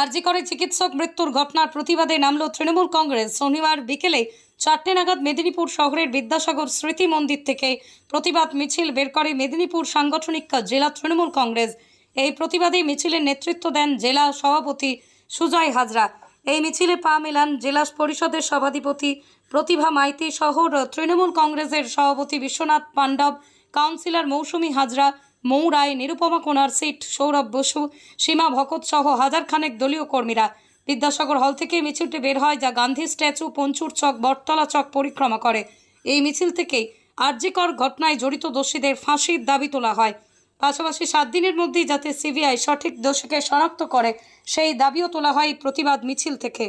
আরজি করে চিকিৎসক মৃত্যুর ঘটনার প্রতিবাদে নামল তৃণমূল কংগ্রেস। শনিবার বিকেলে চারটে নাগাদ মেদিনীপুর শহরের বিদ্যাসাগর স্মৃতি মন্দির থেকে প্রতিবাদ মিছিল বের করে মেদিনীপুর সাংগঠনিক জেলা তৃণমূল কংগ্রেস। এই প্রতিবাদে মিছিলের নেতৃত্ব দেন জেলা সভাপতি সুজয় হাজরা। এই মিছিলে পা মেলান জেলা পরিষদের সভাধিপতি প্রতিভা মাইতি শহর তৃণমূল কংগ্রেসের সভাপতি বিশ্বনাথ পাণ্ডব, কাউন্সিলর মৌসুমী হাজরা মৌ রায় নিরুপমা কোনার সিট, সৌরভ বসু, সীমা ভকত সহ হাজার খানেক দলীয় কর্মীরা। বিদ্যাসাগর হল থেকে মিছিলটি বের হয় যা গান্ধী স্ট্যাচু, পঞ্চুর চক, বটতলা চক পরিক্রমা করে। এই মিছিল থেকেই আর্যিকর ঘটনায় জড়িত দোষীদের ফাঁসির দাবি তোলা হয়। পাশাপাশি সাত দিনের মধ্যেই যাতে সিবিআই সঠিক দোষীকে শনাক্ত করে, সেই দাবিও তোলা হয় প্রতিবাদ মিছিল থেকে।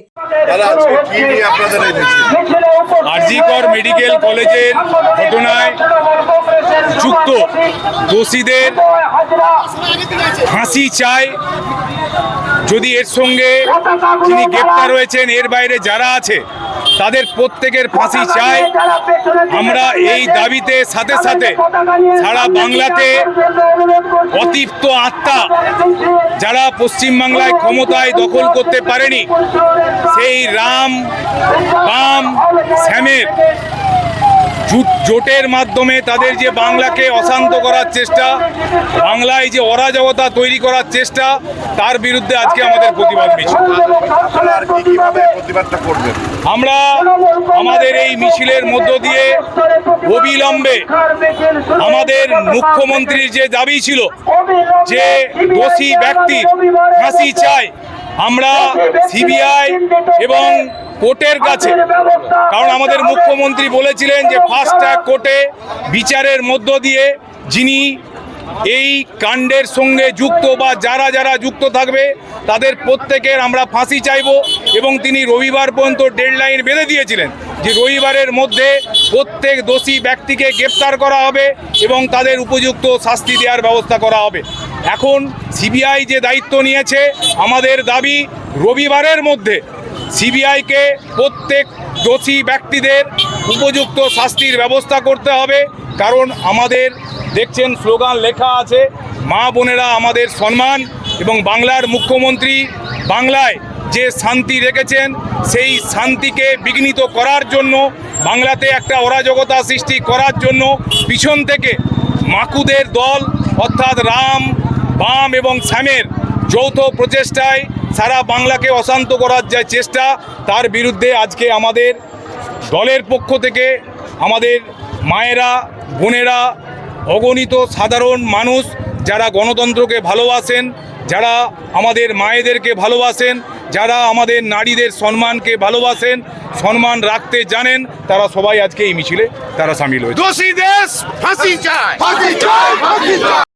আরজিকর মেডিকেল কলেজের ঘটনায় যুক্ত দোষীদের ফাঁসি চায়। যদি এর সঙ্গে যিনি গ্রেপ্তার হয়েছেন, এর বাইরে যারা আছে তাদের প্রত্যেকের ফাঁসি চাই। আমরা এই দাবিতে সাথে সাথে সারা বাংলাতে অতিপ্ত আত্মা যারা পশ্চিমবাংলায় ক্ষমতায় দখল করতে পারেনি, সেই রাম বাম শ্যামের জোটের মাধ্যমে তাদের যে বাংলাকে অশান্ত করার চেষ্টা, বাংলায় যে অরাজকতা তৈরি করার চেষ্টা, তার বিরুদ্ধে আজকে আমাদের প্রতিবাদ মিছিল। আমরা আমাদের এই মিছিলের মধ্য দিয়ে অবিলম্বে আমাদের মুখ্যমন্ত্রীর যে দাবি ছিল, যে দোষী ব্যক্তির ফাঁসি চাই আমরা সিবিআই এবং কোর্টের কাছে। কারণ আমাদের মুখ্যমন্ত্রী বলেছিলেন যে ফাস্ট ট্র্যাক কোর্টে বিচারের মধ্য দিয়ে যিনি এই কাণ্ডের সঙ্গে যুক্ত বা যারা যারা যুক্ত থাকবে তাদের প্রত্যেকের আমরা ফাঁসি চাইব এবং তিনি রবিবার পর্যন্ত ডেডলাইন বেঁধে দিয়েছিলেন যে রবিবারের মধ্যে প্রত্যেক দোষী ব্যক্তিকে গ্রেপ্তার করা হবে এবং তাদের উপযুক্ত শাস্তি দেওয়ার ব্যবস্থা করা হবে। এখন সিবিআই যে দায়িত্ব নিয়েছে আমাদের দাবি রবিবারের মধ্যে সিবিআইকে প্রত্যেক দোষী ব্যক্তিদের উপযুক্ত শাস্তির ব্যবস্থা করতে হবে। কারণ আমাদের দেখছেন স্লোগান লেখা আছে, মা বোনেরা আমাদের সম্মান এবং বাংলার মুখ্যমন্ত্রী বাংলায় যে শান্তি রেখেছেন, সেই শান্তিকে বিঘ্নিত করার জন্য, বাংলাতে একটা অরাজকতা সৃষ্টি করার জন্য পিছন থেকে মাকুদের দল অর্থাৎ রাম, বাম এবং শ্যামের যৌথ প্রচেষ্টায় সারা বাংলাকে অশান্ত করার যে চেষ্টা তার বিরুদ্ধে আজকে আমাদের দলের পক্ষ থেকে আমাদের মায়েরা বোনেরা অগণিত সাধারণ মানুষ যারা গণতন্ত্রকে ভালোবাসেন যারা আমাদের মায়েদেরকে ভালোবাসেন যারা আমাদের নারীদের সম্মানকে ভালোবাসেন সম্মান রাখতে জানেন তারা সবাই আজকে এই মিছিলে তারা সামিল হয়েছে। দোষী দেশ ফাঁসি চায়। ফাঁসি চায় ফাঁসি চায়।